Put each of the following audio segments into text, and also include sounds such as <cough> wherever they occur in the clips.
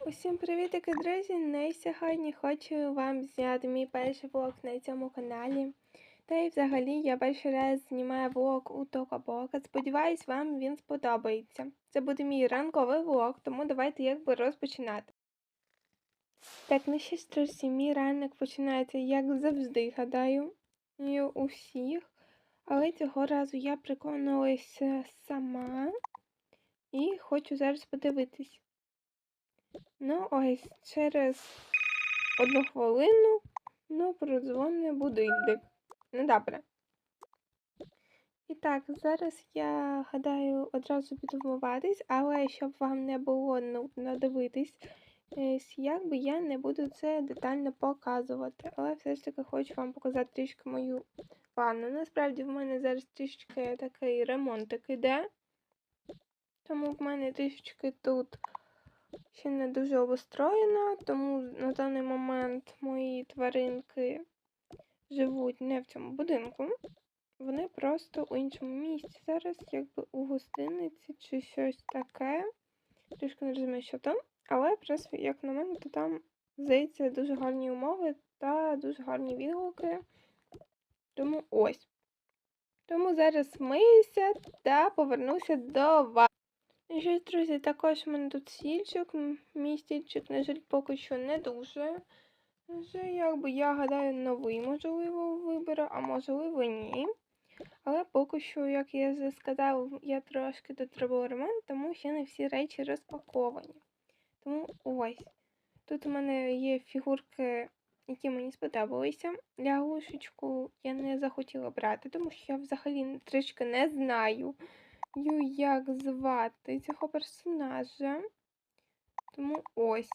Усім привітики, друзі! На сьогодні хочу вам зняти мій перший влог на цьому каналі. Та й взагалі я перший раз знімаю влог у Тока-Бока. Сподіваюсь, вам він сподобається. Це буде мій ранковий влог, тому давайте якби розпочинати. Так, ну що мій ранок починається, як завжди, гадаю, і у всіх. Але цього разу я приконалася сама і хочу зараз подивитись. Ну, ось через одну хвилину ну, продзвонить будильник. Ну, добре. І так, зараз я гадаю одразу піду вмиватись, але щоб вам не було нудно дивитись, е, якби я не буду це детально показувати. Але все ж таки хочу вам показати трішки мою ванну. Насправді в мене зараз трішки такий ремонтик іде. Тому в мене трішечки тут ще не дуже обустроєна, тому на даний момент мої тваринки живуть не в цьому будинку. Вони просто у іншому місці. Зараз, якби у гостиниці чи щось таке. Трішки не розумію, що там. Але, просто, як на мене, то там, здається, дуже гарні умови та дуже гарні відгуки. Тому ось. Тому зараз миюся та повернуся до вас. Щось, друзі, також в мене тут стільчик. Мій стільчик, на жаль, поки що не дуже. Вже, якби я гадаю, новий, можливо, виберу, а можливо, ні. Але поки що, як я вже сказав, я трошки тут ремонт, тому ще не всі речі розпаковані. Тому ось. Тут у мене є фігурки, які мені сподобалися. Лягушечку я не захотіла брати, тому що я взагалі трішки не знаю як звати цього персонажа. Тому ось.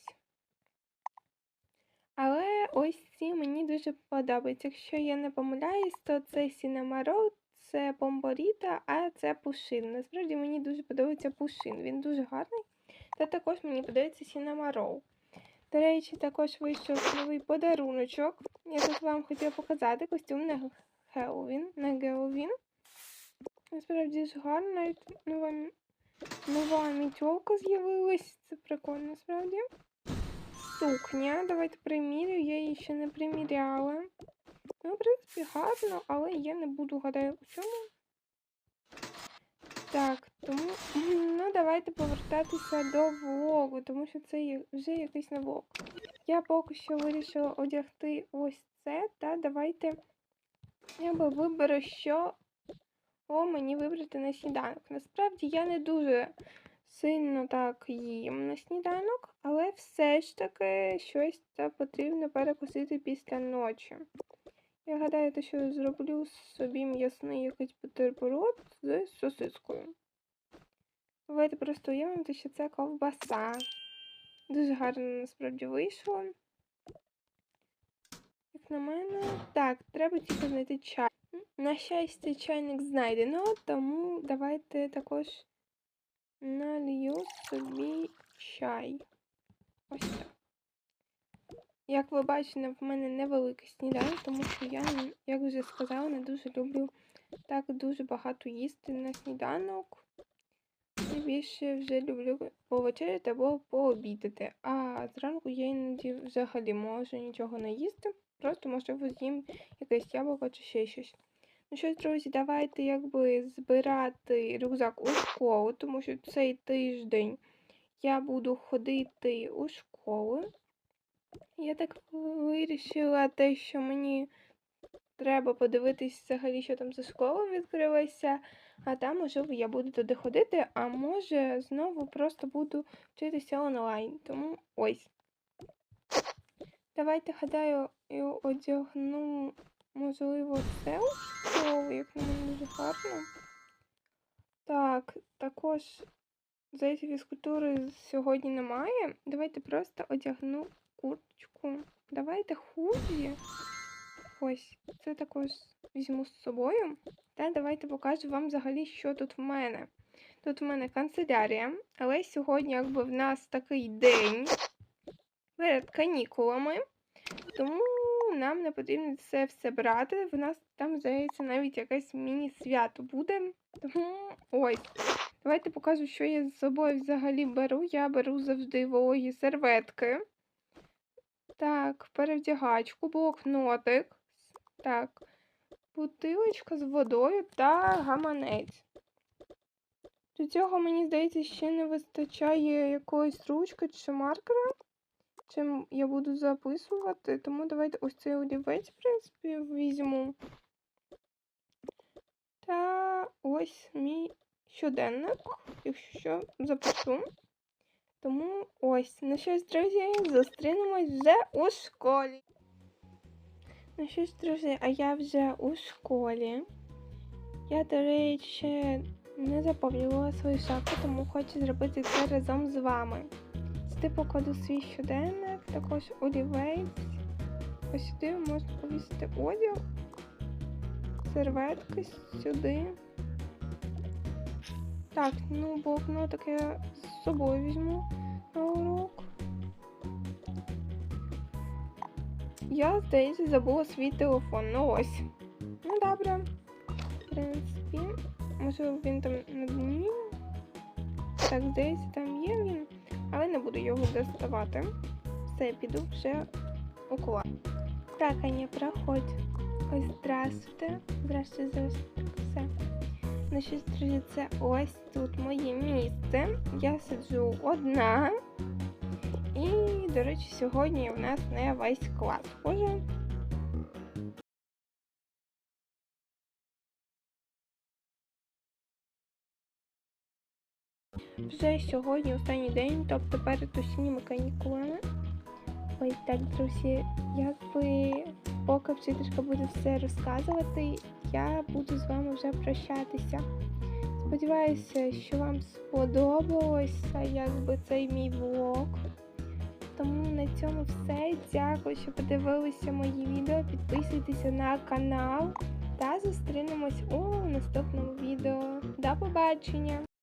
Але ось ці мені дуже подобаються. Якщо я не помиляюсь, то це Сінемаро, це Помборіта, а це Пушин. Насправді мені дуже подобається Пушин. Він дуже гарний. Та також мені подобається Сінемаро. До речі, також вийшов новий подаруночок. Я тут вам хотіла показати костюм на Хеллоуін, на Геловін. Насправді гарно, навіть нова, нова мітьолка з'явилась. Це прикольно, насправді. Сукня. Давайте примірю, я її ще не приміряла. Ну, в принципі, гарно, але я не буду гадаю у чому. Так, тому <clears throat> ну давайте повертатися до влогу, тому що це вже якийсь не влог. Я поки що вирішила одягти ось це, та давайте я би виберу, що о, мені вибрати на сніданок. Насправді я не дуже сильно так їм на сніданок, але все ж таки щось це потрібно перекусити після ночі. Я гадаю, що зроблю собі м'ясний якийсь бутерброд з сосискою. Давайте просто уявимо, що це ковбаса. Дуже гарно насправді вийшло. Як на мене, так, треба тільки знайти чай. На щастя, чайник знайдено, тому давайте також налью собі чай. Ось так. Як ви бачите, в мене невеликий сніданок, тому що я, як вже сказала, не дуже люблю так дуже багато їсти на сніданок. І більше вже люблю повечеряти або пообідати. А зранку я іноді взагалі можу нічого не їсти. Просто можливо з'їм якесь яблуко чи ще щось. Ну що, друзі, давайте якби збирати рюкзак у школу, тому що цей тиждень я буду ходити у школу. Я так вирішила те, що мені треба подивитись взагалі, що там за школою відкрилася, а там, можливо, я буду туди ходити, а може знову просто буду вчитися онлайн. Тому ось. Давайте, гадаю, одягну можливо, це ось, як на мене дуже гарно. Так, також здається, фізкультури сьогодні немає. Давайте просто одягну курточку. Давайте худі. Ось, це також візьму з собою. Та давайте покажу вам взагалі, що тут в мене. Тут в мене канцелярія, але сьогодні, якби в нас такий день перед канікулами. Тому нам не потрібно це все брати. В нас там, здається, навіть якесь міні-свято буде. Тому ось. Давайте покажу, що я з собою взагалі беру. Я беру завжди вологі серветки. Так, перевдягачку, блокнотик. Так, бутилочка з водою та гаманець. До цього, мені здається, ще не вистачає якоїсь ручки чи маркера, чим я буду записувати. Тому давайте ось цей олівець, в принципі, візьму. Та ось мій щоденник, якщо що, запишу. Тому ось, ну щось, друзі, зустрінемось вже у школі. Ну що ж, друзі, а я вже у школі. Я, до речі, не заповнювала свою шапку, тому хочу зробити це разом з вами. Сюди покладу свій щоденник, також олівець. Ось сюди можна повісити одяг, серветки сюди. Так, ну блокнотик я з собою візьму на урок. Я, здається, забула свій телефон. Ну ось. Ну добре. В принципі, може він там на дні. Так, здається, там є він, але не буду його доставати. Все, піду вже у клас. Так, Аня, проходь. Ось здравствуйте. Здравствуйте, здравствуйте. Все. Ну щось, друзі, це ось тут моє місце. Я сиджу одна. І, до речі, сьогодні в нас не весь клас схоже. Вже сьогодні останній день, тобто перед осінніми канікулами. Ось так, друзі, якби поки вчителька буде все розказувати, я буду з вами вже прощатися. Сподіваюся, що вам сподобалося якби цей мій влог. Тому на цьому все. Дякую, що подивилися мої відео. Підписуйтеся на канал та зустрінемось у наступному відео. До побачення!